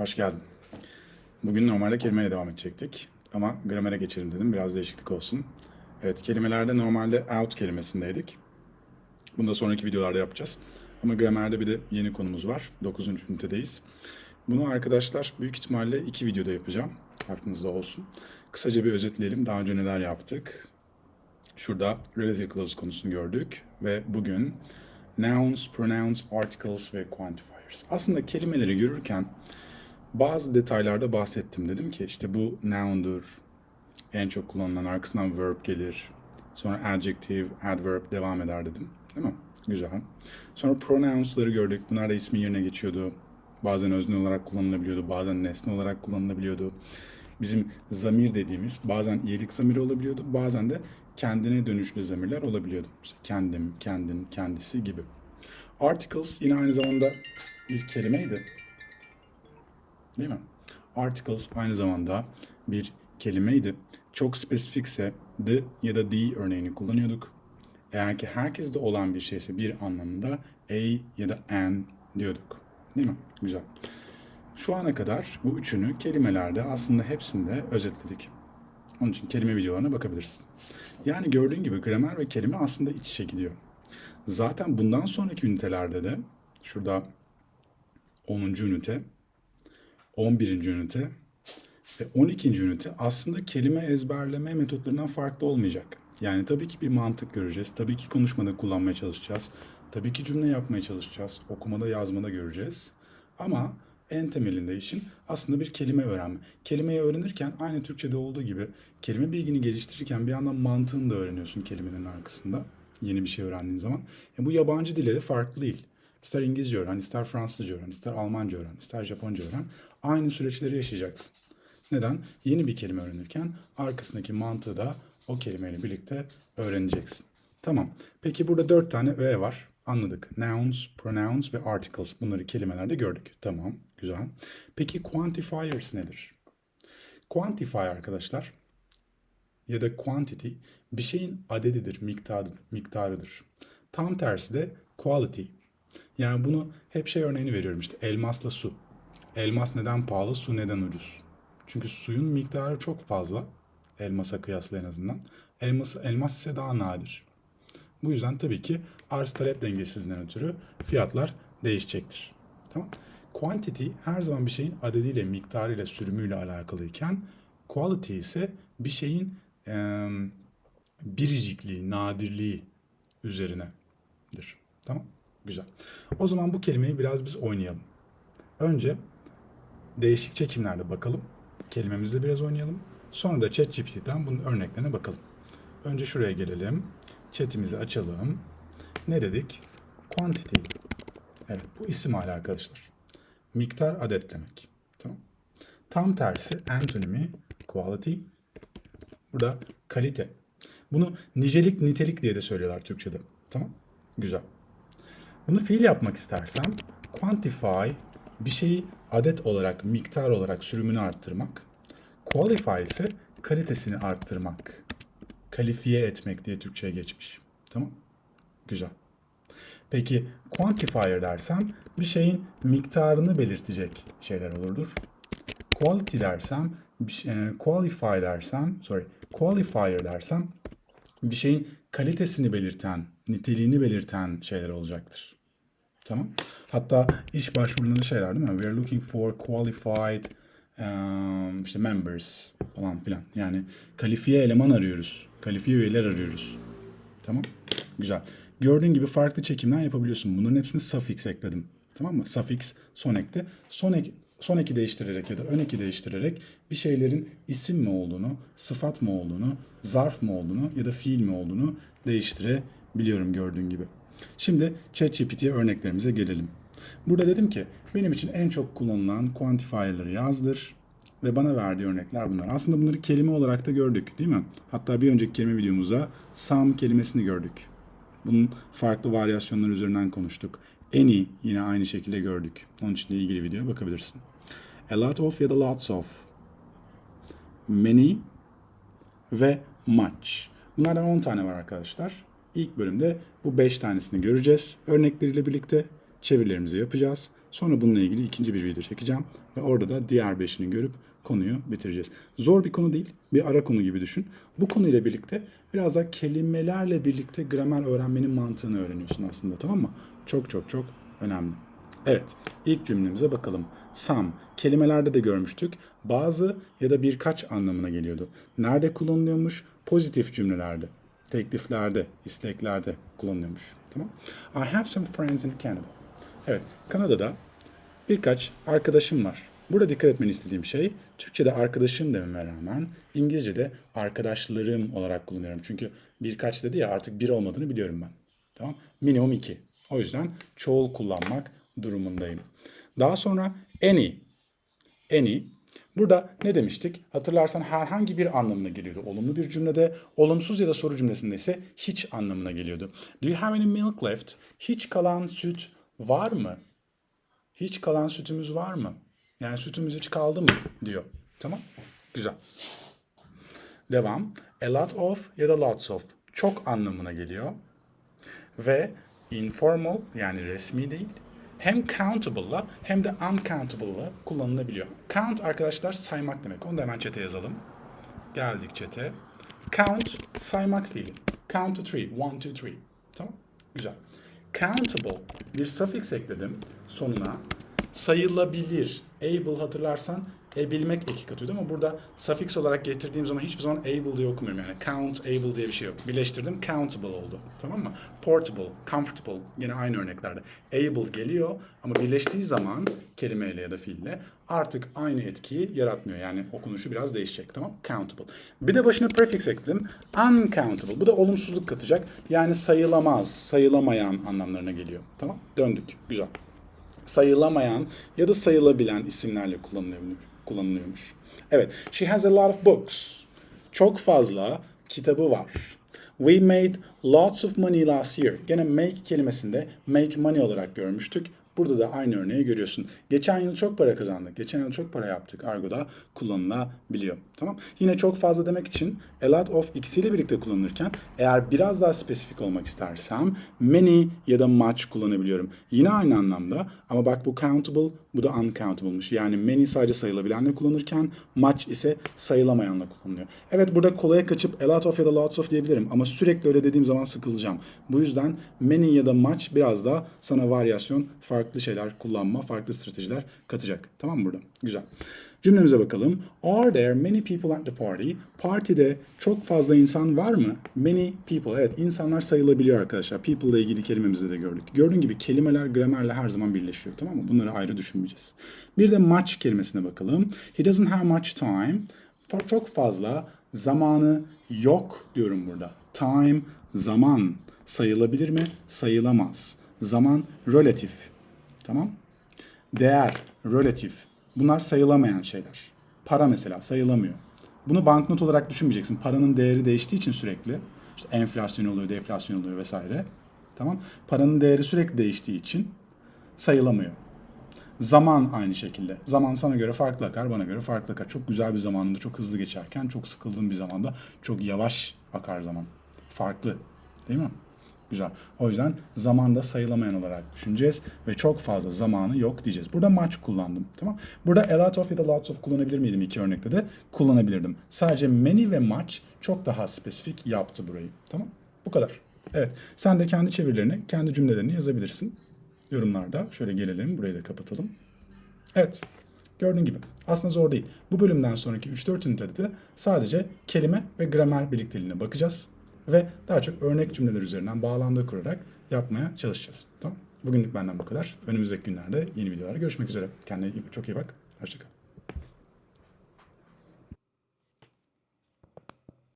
Hoş geldin. Bugün normalde kelimeyle devam edecektik. Ama gramere geçelim dedim. Biraz değişiklik olsun. Evet kelimelerde normalde out kelimesindeydik. Bunu da sonraki videolarda yapacağız. Ama gramerde bir de yeni konumuz var. 9. ünitedeyiz. Bunu arkadaşlar büyük ihtimalle iki videoda yapacağım. Aklınızda olsun. Kısaca bir özetleyelim. Daha önce neler yaptık? Şurada relative clause konusunu gördük. Ve bugün nouns, pronouns, articles ve quantifiers. Aslında kelimeleri görürken bazı detaylarda bahsettim. Dedim ki işte bu noun'dur. En çok kullanılan arkasından verb gelir. Sonra adjective, adverb devam eder dedim. Değil mi? Güzel. Sonra pronouns'ları gördük. Bunlar da ismi yerine geçiyordu. Bazen özne olarak kullanılabiliyordu. Bazen nesne olarak kullanılabiliyordu. Bizim zamir dediğimiz bazen iyilik zamiri olabiliyordu. Bazen de kendine dönüşlü zamirler olabiliyordu. İşte kendim, kendin, kendisi gibi. Articles yine aynı zamanda bir kelimeydi. Değil mi? Articles aynı zamanda bir kelimeydi. Çok spesifikse the ya da the örneğini kullanıyorduk. Eğer ki herkeste olan bir şeyse bir anlamında a ya da an diyorduk. Değil mi? Güzel. Şu ana kadar bu üçünü kelimelerde aslında hepsinde özetledik. Onun için kelime videolarına bakabilirsin. Yani gördüğün gibi gramer ve kelime aslında iç içe gidiyor. Zaten bundan sonraki ünitelerde de şurada 10. ünite, 11. ünite ve 12. ünite aslında kelime ezberleme metotlarından farklı olmayacak. Yani tabii ki bir mantık göreceğiz. Tabii ki konuşmada kullanmaya çalışacağız. Tabii ki cümle yapmaya çalışacağız. Okumada, yazmada göreceğiz. Ama en temelinde işin aslında bir kelime öğrenme. Kelimeyi öğrenirken aynı Türkçe'de olduğu gibi kelime bilgini geliştirirken bir yandan mantığını da öğreniyorsun kelimenin arkasında. Yeni bir şey öğrendiğin zaman. E bu yabancı dile de farklı değil. İster İngilizce öğren, ister Fransızca öğren, ister Almanca öğren, ister Japonca öğren. Aynı süreçleri yaşayacaksın. Neden? Yeni bir kelime öğrenirken arkasındaki mantığı da o kelimeyle birlikte öğreneceksin. Tamam. Peki burada dört tane öğe var. Anladık. Nouns, pronouns ve articles. Bunları kelimelerde gördük. Tamam. Güzel. Peki quantifiers nedir? Quantify arkadaşlar ya da quantity bir şeyin adedidir, miktarıdır. miktarıdır. Tam tersi de quality. Yani bunu hep şey örneğini veriyorum işte elmasla su. Elmas neden pahalı, su neden ucuz? Çünkü suyun miktarı çok fazla. Elmasa kıyasla en azından. Elmas, elmas ise daha nadir. Bu yüzden tabii ki arz talep dengesizliğinden ötürü fiyatlar değişecektir. Tamam. Quantity her zaman bir şeyin adediyle, miktarıyla, sürümüyle alakalıyken quality ise bir şeyin e, biricikliği, nadirliği üzerinedir. Tamam. Güzel. O zaman bu kelimeyi biraz biz oynayalım. Önce değişik çekimlerle bakalım. Kelimemizle biraz oynayalım. Sonra da ChatGPT'den bunun örneklerine bakalım. Önce şuraya gelelim. Chat'imizi açalım. Ne dedik? Quantity. Evet bu isim hali arkadaşlar. Miktar adet demek. Tamam. Tam tersi antonimi quality. Burada kalite. Bunu nicelik nitelik diye de söylüyorlar Türkçe'de. Tamam. Güzel. Bunu fiil yapmak istersem quantify bir şeyi adet olarak, miktar olarak sürümünü arttırmak. Qualify ise kalitesini arttırmak. Kalifiye etmek diye Türkçe'ye geçmiş. Tamam? Güzel. Peki quantifier dersem bir şeyin miktarını belirtecek şeyler olurdur. Quality dersem, şey, e, qualify dersem, sorry, qualifier dersem bir şeyin kalitesini belirten, niteliğini belirten şeyler olacaktır. Tamam. Hatta iş başvurularında şeyler değil mi? We are looking for qualified um, işte members falan filan. Yani kalifiye eleman arıyoruz. Kalifiye üyeler arıyoruz. Tamam. Güzel. Gördüğün gibi farklı çekimler yapabiliyorsun. Bunların hepsini suffix ekledim. Tamam mı? Suffix son ekte. Son ek, son eki değiştirerek ya da ön eki değiştirerek bir şeylerin isim mi olduğunu, sıfat mı olduğunu, zarf mı olduğunu ya da fiil mi olduğunu değiştirebiliyorum gördüğün gibi. Şimdi ChatGPT'ye örneklerimize gelelim. Burada dedim ki benim için en çok kullanılan quantifier'ları yazdır ve bana verdiği örnekler bunlar. Aslında bunları kelime olarak da gördük değil mi? Hatta bir önceki kelime videomuzda some kelimesini gördük. Bunun farklı varyasyonları üzerinden konuştuk. Any yine aynı şekilde gördük. Onun için ilgili videoya bakabilirsin. A lot of ya da lots of. Many ve much. Bunlardan 10 tane var arkadaşlar. İlk bölümde bu 5 tanesini göreceğiz. Örnekleriyle birlikte çevirilerimizi yapacağız. Sonra bununla ilgili ikinci bir video çekeceğim. Ve orada da diğer beşini görüp konuyu bitireceğiz. Zor bir konu değil. Bir ara konu gibi düşün. Bu konuyla birlikte biraz da kelimelerle birlikte gramer öğrenmenin mantığını öğreniyorsun aslında tamam mı? Çok çok çok önemli. Evet, ilk cümlemize bakalım. Some, kelimelerde de görmüştük. Bazı ya da birkaç anlamına geliyordu. Nerede kullanılıyormuş? Pozitif cümlelerde, tekliflerde, isteklerde kullanılıyormuş. Tamam. I have some friends in Canada. Evet, Kanada'da birkaç arkadaşım var. Burada dikkat etmeni istediğim şey, Türkçe'de arkadaşım dememe rağmen İngilizce'de arkadaşlarım olarak kullanıyorum. Çünkü birkaç dedi ya artık bir olmadığını biliyorum ben. Tamam. Minimum iki. O yüzden çoğul kullanmak durumundayım. Daha sonra any. Any. Burada ne demiştik? Hatırlarsan herhangi bir anlamına geliyordu. Olumlu bir cümlede, olumsuz ya da soru cümlesinde ise hiç anlamına geliyordu. Do you have any milk left? Hiç kalan süt var mı? Hiç kalan sütümüz var mı? Yani sütümüz hiç kaldı mı? diyor. Tamam. Güzel. Devam. A lot of ya da lots of. Çok anlamına geliyor. Ve informal yani resmi değil. Hem countable'la hem de uncountable'la kullanılabiliyor. Count arkadaşlar saymak demek. Onu da hemen çete yazalım. Geldik çete. Count saymak fiili. Count to three. One, two, three. Tamam. Güzel. Countable bir suffix ekledim sonuna. Sayılabilir. Able hatırlarsan ebilmek eki katıyordu ama burada suffix olarak getirdiğim zaman hiçbir zaman able diye okumuyorum yani. Count, able diye bir şey yok. Birleştirdim, countable oldu. Tamam mı? Portable, comfortable yine aynı örneklerde. Able geliyor ama birleştiği zaman kelimeyle ya da fiille artık aynı etkiyi yaratmıyor. Yani okunuşu biraz değişecek. Tamam? Countable. Bir de başına prefix ekledim. Uncountable. Bu da olumsuzluk katacak. Yani sayılamaz, sayılamayan anlamlarına geliyor. Tamam? Döndük. Güzel sayılamayan ya da sayılabilen isimlerle kullanılıyormuş. Kullanılıyormuş. Evet, she has a lot of books. Çok fazla kitabı var. We made lots of money last year. Gene make kelimesinde make money olarak görmüştük. Burada da aynı örneği görüyorsun. Geçen yıl çok para kazandık. Geçen yıl çok para yaptık. Argo'da kullanılabiliyor. Tamam. Yine çok fazla demek için a lot of ikisiyle birlikte kullanılırken eğer biraz daha spesifik olmak istersem many ya da much kullanabiliyorum. Yine aynı anlamda ama bak bu countable bu da uncountable'mış. Yani many sadece sayılabilenle kullanırken much ise sayılamayanla kullanılıyor. Evet burada kolaya kaçıp a lot of ya da lots of diyebilirim ama sürekli öyle dediğim zaman sıkılacağım. Bu yüzden many ya da much biraz daha sana varyasyon, farklı şeyler kullanma, farklı stratejiler katacak. Tamam mı burada? Güzel. Cümlemize bakalım. Are there many people at the party? Partide çok fazla insan var mı? Many people. Evet insanlar sayılabiliyor arkadaşlar. People ile ilgili kelimemizde de gördük. Gördüğün gibi kelimeler gramerle her zaman birleşiyor. Tamam mı? Bunları ayrı düşünmeyeceğiz. Bir de much kelimesine bakalım. He doesn't have much time. Çok fazla zamanı yok diyorum burada. Time, zaman. Sayılabilir mi? Sayılamaz. Zaman relatif. Tamam? Değer, relatif. Bunlar sayılamayan şeyler. Para mesela sayılamıyor. Bunu banknot olarak düşünmeyeceksin. Paranın değeri değiştiği için sürekli. İşte enflasyon oluyor, deflasyon oluyor vesaire. Tamam? Paranın değeri sürekli değiştiği için sayılamıyor. Zaman aynı şekilde. Zaman sana göre farklı akar, bana göre farklı akar. Çok güzel bir zamanda çok hızlı geçerken, çok sıkıldığım bir zamanda çok yavaş akar zaman. Farklı. Değil mi? Güzel. O yüzden zamanda sayılamayan olarak düşüneceğiz ve çok fazla zamanı yok diyeceğiz. Burada much kullandım. Tamam. Burada a lot of ya da lots of kullanabilir miydim iki örnekte de? Kullanabilirdim. Sadece many ve much çok daha spesifik yaptı burayı. Tamam. Bu kadar. Evet. Sen de kendi çevirilerini, kendi cümlelerini yazabilirsin. Yorumlarda. Şöyle gelelim. Burayı da kapatalım. Evet. Gördüğün gibi. Aslında zor değil. Bu bölümden sonraki 3-4 ünitede de sadece kelime ve gramer birlikteliğine bakacağız ve daha çok örnek cümleler üzerinden bağlamda kurarak yapmaya çalışacağız. Tamam? Bugünlük benden bu kadar. Önümüzdeki günlerde yeni videolarda görüşmek üzere. Kendine çok iyi bak. Hoşçakal.